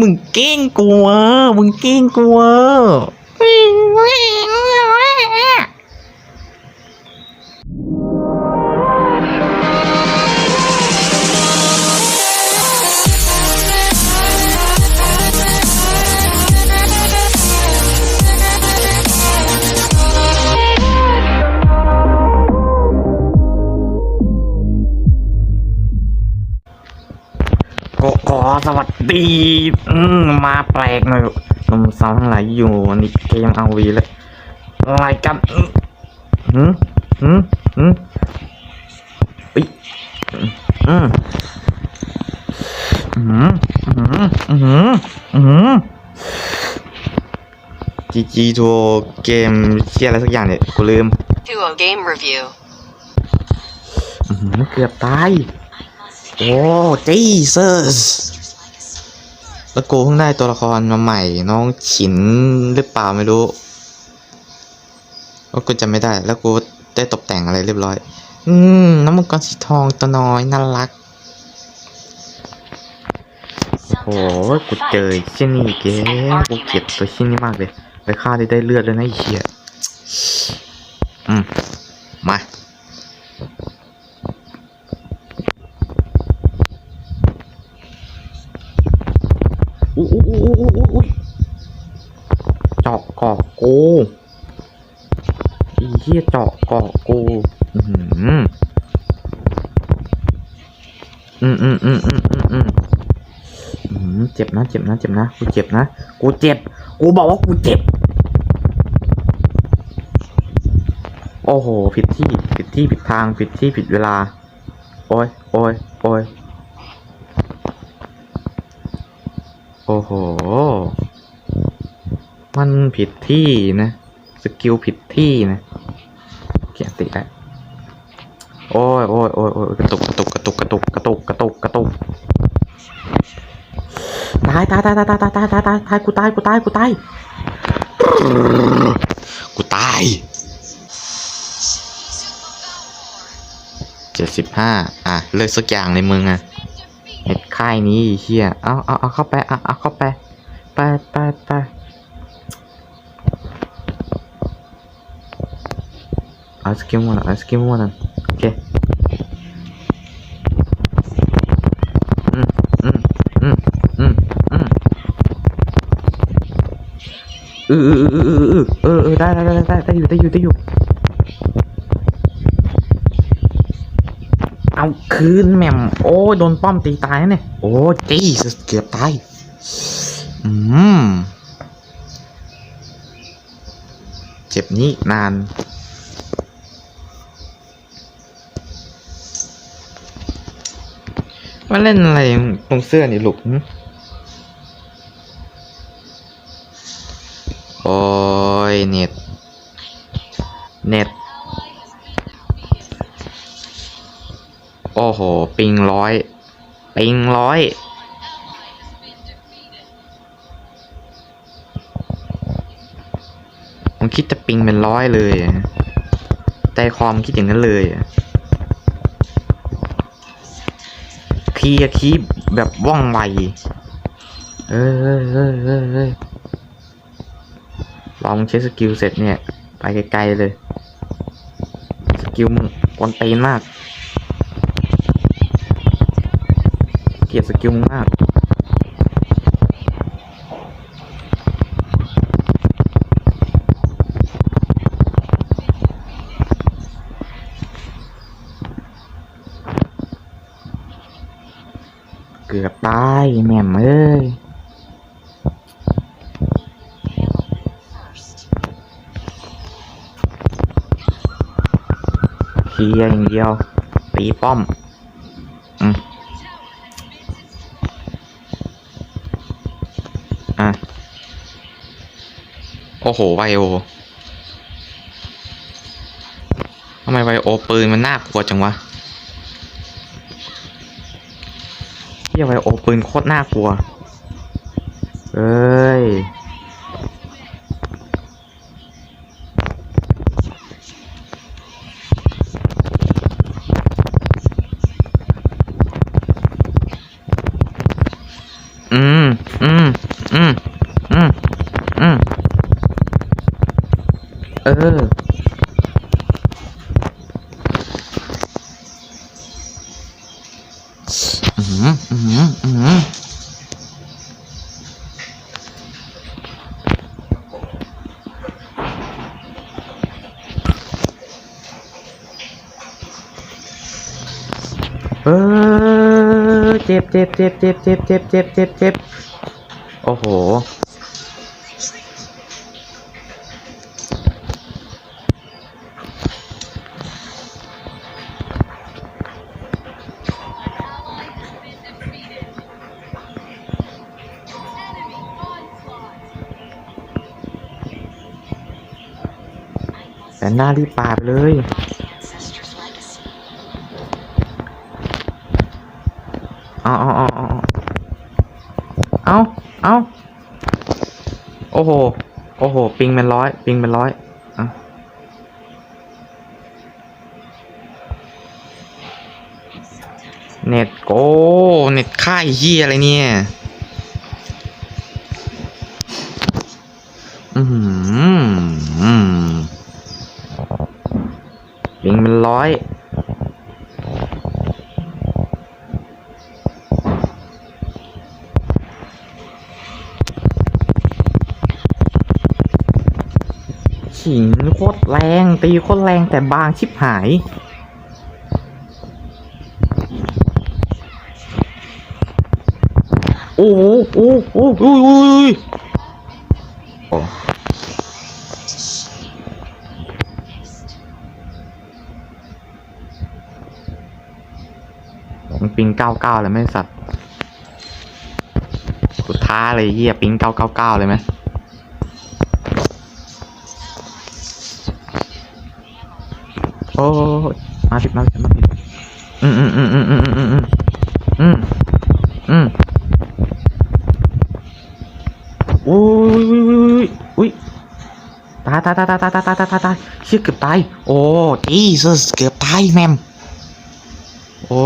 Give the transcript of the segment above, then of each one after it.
มึงเก้งกลัว มึงเก้งกลัว สวัสดีอืมมาแปลกหน่อยหนุ่มสาวทั้งหลายอยู่ในเกมเอาวีแล้วอะไรกันอืมอืมอืมอืมอุ๊ยอืมอืมอืมอืมอืมจีจีทัวเกมเชียอะไรสักอย่างเนี่ยกูลืม Duo Game Review. อื้อหือเกือบตาย โอ้จีเซส แล้วกูเพิ่งได้ตัวละครมาใหม่ น้องฉินหรือเปล่าไม่รู้ว่ากูจำไม่ได้ แล้วกูได้ตกแต่งอะไรเรียบร้อย อืมน้ำมังกรสีทองตัวน้อยน่ารักโอ้โหกูเจอเช่นนี้อีกแล้วกูเกลียดตัวชิ้นนี้มากเลย ไปฆ่าได้ได้เลือดเลยนะไอ้เชี่ยอืม อีเหี้ยเจาะเกาะกูอือหืออืมอืมอืมอืมอืมอืมอืมเจ็บนะเจ็บนะเจ็บนะกูเจ็บนะกูเจ็บ กูบอกว่ากูเจ็บ โอ้โห ผิดที่ ผิดที่ผิดทาง ผิดที่ผิดเวลา โอ้ยโอ้ยโอ้ยโอ้โห มันผิดที่นะ สกิลผิดที่นะ เขียนติแล้วโอ้ยโอ้ยโอ้ยโอ้ยกระตุกกระตุกกระตุกกระตุกกระตุกกระตุกกระตุกตายตายตายตายตายตายตายตายตายตายกูตายกูตายกูตายกูตายเจ็ดสิบห้าอะเลือกสักอย่างในมึงอะเห็ดค่ายนี้เฮียเอาเอาเอาเข้าไปเอาเอาเข้าไปไปไปไป เอาสกิลหมดเอาสกิลหมดโอเคอืมอืมอืมอืมอืมเออเออเออเออเออเออได้ได้ได้ได้ได้อยู่ได้อยู่ได้อยู่เอาคืนแหม่มโอ้ยโดนป้อมตีตายเนี่ยโอ้จีสเกือบตายอืมเจ็บนี้นาน ว่าเล่นอะไรตรงเสื้อนี่ลูกโอ้ยเน็ต เน็ต โอ้โห ปิงร้อย ปิงร้อยผมคิดจะปิงเป็นร้อยเลย ใจคอมคิดอย่างนั้นเลย อะคีย์อะคีย์แบบว่องไว เอ้ยเอ้ยเอ้ยเอ้ยเอ้ยลองใช้สกิลเสร็จเนี่ย ไปไกลๆเลย สกิลมึงกวนตีนมาก เกลียดสกิลมึงมาก กือบตายแม่มเอ้ยเคลียอย่างเดียวตีป้อมอืมอะ โอ้โห ไวโอทำไมไวโอปืนมันน่ากลัวจังวะ เฮียไวโอปืนโคตรน่ากลัว เอ้ย อืมอืมเออเจ็บเจ็บเจ็บเจ็บเจ็บเจ็บเจ็บเจ็บโอ้โห หน้ารีบปาดเลย เอาเอาเอาเอาเอาเอาโอ้โห โอ้โห ปิงเป็นร้อย ปิงเป็นร้อยอะเน็ตโก้เน็ตค่ายเฮียอะไรเนี่ย ร้อยขิงโคตรแรง ตีโคตรแรงแต่บางชิบหาย โอ้โหโอ้โหโอ้โห ปิงเก้าเก้าเลยไหมสัตว์กูท้าเลยเฮียปิงเก้าเก้าเก้าเลยไหมโอ้มาผิมาผิมาผิอืมอืมอืมอืมอืมอืมอืมอืมอืมอุ้ยอุ้ยอุ้ยอุ้ยตายตายตายตายตายตายตายตายตายเชี่ยเกือบตายโอ้จีสเกือบตายแมมโอ้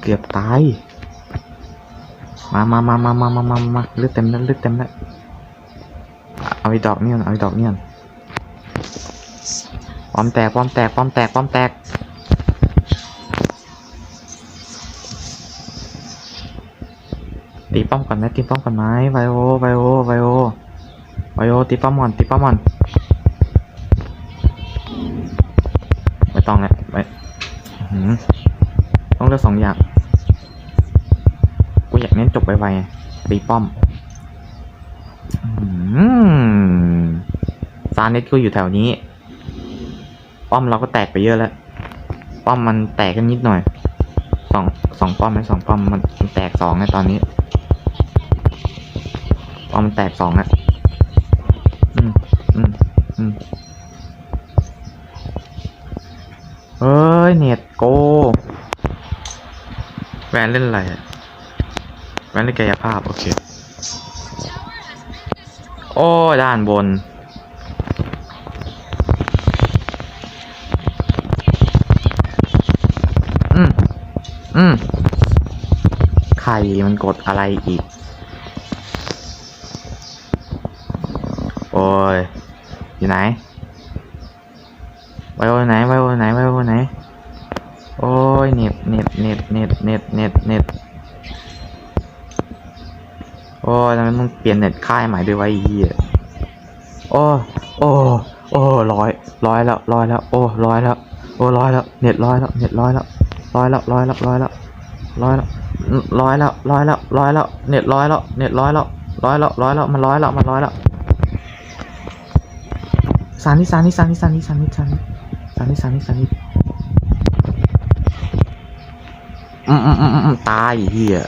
เกือบตาย มามามามามามามามาเลือดเต็มแล้วเลือดเต็มแล้ว เอาไอ้ดอกเนี่ยเอาไอ้ดอกเนี่ยป้อมแตกป้อมแตกป้อมแตกป้อมแตก ตีป้อมก่อนไหมตีป้อมก่อนไหมไวโอไวโอไวโอไวโอตีป้อมก่อนตีป้อมก่อนไม่ต้องแล้วไม่อื้อหือต้องเลือกสองอย่าง กูอยากเน้นจบไวๆไงตีป้อมซาเน็ตก็อยู่แถวนี้ ป้อมเราก็แตกไปเยอะแล้ว ป้อมมันแตกกันนิดหน่อย สองสองป้อมไหมสองป้อมมันมันแตกสองในตอนนี้ ป้อมมันแตกสองอะอืมอืมอืมเอ้ย เน็ตโก แวนเล่นอะไรอะแวนเล่นกายภาพ โอเค โอ้ ด้านบน อืม อืม ใครมันกดอะไรอีก โอ้ย อยู่ไหน ลี่ยนเน็ตค่ายใหม่ด้วยวะไอ้เหี้ยโอ้โอ้โอ้ร้อยร้อยแล้วร้อยแล้วโอ้ร้อยแล้วโอ้ร้อยแล้วเน็ตร้อยแล้วเน็ตร้อยแล้วร้อยแล้วร้อยแล้วร้อยแล้วร้อยแล้วร้อยแล้วร้อยแล้วร้อยแล้วเน็ตร้อยแล้วเน็ตร้อยแล้วร้อยแล้วร้อยแล้วมันร้อยแล้วมันร้อยแล้วสานิสานิสานิสานิสานิสานิสานิสานิสานิอืมอืมอืมอืมตายเหี้ย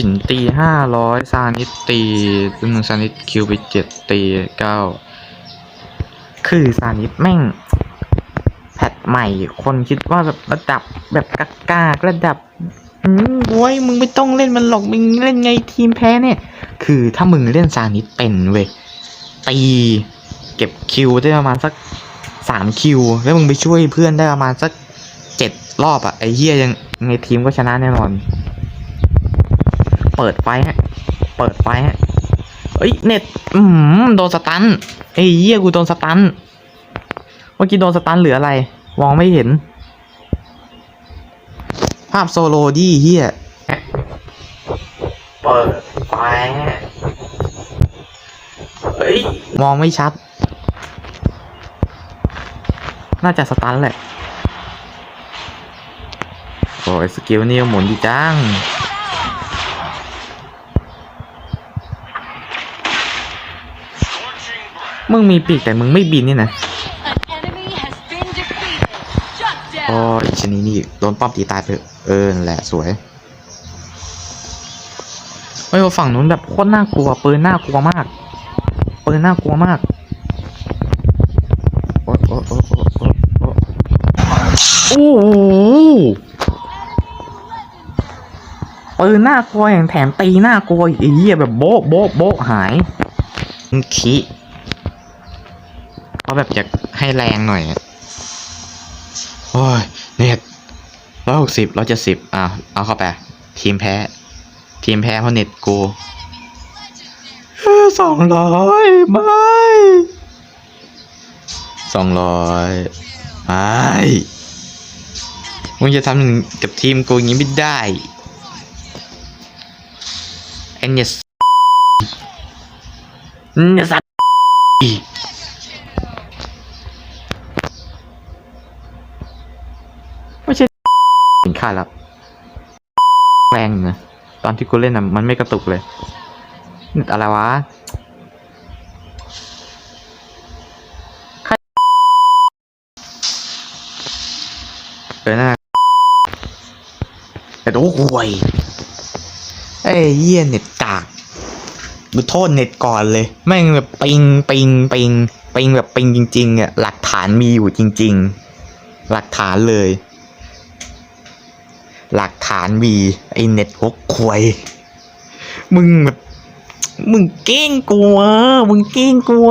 ฉินตีห้าร้อยซานิตตีซึ่งซานิตคิวไปเจ็ดตีเก้าคือซานิตแม่ง แพทใหม่ คนคิดว่าแบบระดับแบบกากากระดับ อืมโว้ยมึงไม่ต้องเล่นมันหรอก มึงเล่นไงทีมแพ้เนี่ย คือถ้ามึงเล่นซานิตเป็นเว้ยตีเก็บคิวได้ประมาณสักสามคิว แล้วมึงไปช่วยเพื่อนได้ประมาณสักเจ็ดรอบอะไอ้เฮียยังไงทีมก็ชนะแน่นอน เปิดไฟฮะ เปิดไฟฮะ เอ้ยเน็ต อืมโดนสตันไอ้เหี้ยกูโดนสตัน เมื่อกี้โดนสตันเหลืออะไร มองไม่เห็น ภาพโซโลดีเฮียเปิดไฟฮะเฮ้ย มองไม่ชัด น่าจะสตันแหละ โอ้ยสกิลนี่หมุนดีจัง มึงมีปีกแต่มึงไม่บินนี่นะ An enemy has been defeated. Shut โอ้ down. ยชนิดนี่โดนป้อมตีตายไปเถอะเออนั่นแหละสวยเฮ้ยฝั่งนู้นแบบโคตรน่ากลัวปืนน่ากลัวมากปืนน่ากลัวมากโอ๊ยโอ๊ยโอ๊ยโอ๊ยโอ๊ยโอ๊ยโอ้โหปืนน่ากลัวอย่างแถมตีน่ากลัวอีกไอ้เหี้ยแบบโบ๊ะโบ๊ะโบ๊ะหายขี้เขาแบบจะให้แรงหน่อยอะโอ้ยเน็ตร้อยหกสิบร้อยเจ็ดสิบอะเอาเข้าไป ทีมแพ้ ทีมแพ้เพราะเน็ตกูสองร้อยไม่สองร้อยไม่มึงจะทำอย่างกับทีมกูอย่างนี้ไม่ได้ไอ้เนี่ยสเนี่ยสัตว์ ถึงค่าแล้วแรงนะตอนที่กูเล่นอะมันไม่กระตุกเลยนี่อะไรวะเออน่าแต่โอ้ห่วยไอ้เหี้ยเน็ตกากดูโทษเน็ตก่อนเลย แม่งแบบปิงปิงปิงปิงแบบปิงจริงๆอะหลักฐานมีอยู่จริง ๆ หลักฐานเลย หลักฐานมีไอเน็ตหกควยมึงแบบมึงเก้งกลัวมึงเก้งกลัว